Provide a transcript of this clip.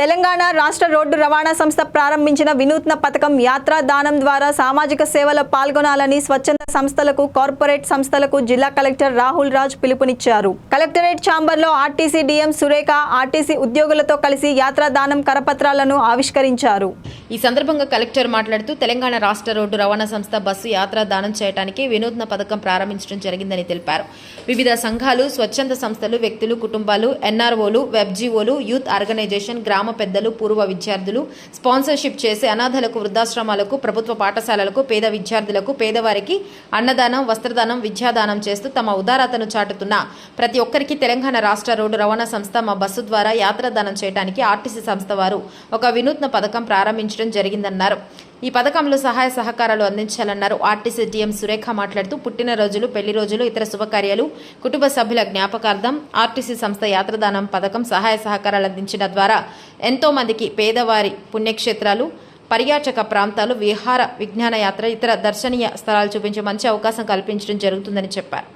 తెలంగాణ రాష్ట్ర రోడ్డు రవాణా సంస్థ ప్రారంభించిన వినూత్న పథకం యాత్రా దానం ద్వారా సామాజిక సేవలో పాల్గొనాలని స్వచ్ఛంద సంస్థలకు కార్పొరేట్ సంస్థలకు జిల్లా కలెక్టర్ రాహుల్ రాజ్ పిలుపునిచ్చారు. కలెక్టరేట్ ఛాంబర్లో ఆర్టీసీ డిఎం సురేఖ ఆర్టీసీ ఉద్యోగులతో కలిసి యాత్రా దానం కరపత్రాలను ఆవిష్కరించారు. ఈ సందర్భంగా కలెక్టర్ మాట్లాడుతూ తెలంగాణ రాష్ట్ర రోడ్డు రవాణా సంస్థ బస్సు యాత్రా దానం చేయడానికి వినూత్న పథకం ప్రారంభించడం జరిగిందని తెలిపారు. వివిధ సంఘాలు స్వచ్ఛంద సంస్థలు వ్యక్తులు కుటుంబాలు ఎన్ఆర్ఓలు వెబ్జీఓలు యూత్ ఆర్గనైజేషన్ గ్రామ పెద్దలు పూర్వ విద్యార్థులు స్పాన్సర్షిప్ చేసి అనాథలకు వృద్ధాశ్రమాలకు ప్రభుత్వ పాఠశాలలకు పేద విద్యార్థులకు పేదవారికి అన్నదానం వస్త్రదానం విద్యాదానం చేస్తూ తమ ఉదారతను చాటుతున్న ప్రతి ఒక్కరికి తెలంగాణ రాష్ట్ర రోడ్డు రవాణా సంస్థ మా బస్సు ద్వారా యాత్రదానం చేయడానికి ఆర్టీసీ సంస్థ వారు ఒక వినూత్న పథకం ప్రారంభించడం జరిగిందన్నారు. ఈ పథకంలో సహాయ సహకారాలు అందించాలన్నారు ఆర్టీసీ డిఎం సురేఖ మాట్లాడుతూ పుట్టినరోజులు పెళ్ళి రోజులు ఇతర శుభకార్యాలు కుటుంబ సభ్యుల జ్ఞాపకార్థం ఆర్టీసీ సంస్థ యాత్రదానం పథకం సహాయ సహకారాలు అందించడం ద్వారా ఎంతో మందికి పేదవారి పుణ్యక్షేత్రాలు పర్యాటక ప్రాంతాలు విహార విజ్ఞాన యాత్ర ఇతర దర్శనీయ స్థలాలు చూపించే మంచి అవకాశం కల్పించడం జరుగుతుందని చెప్పారు.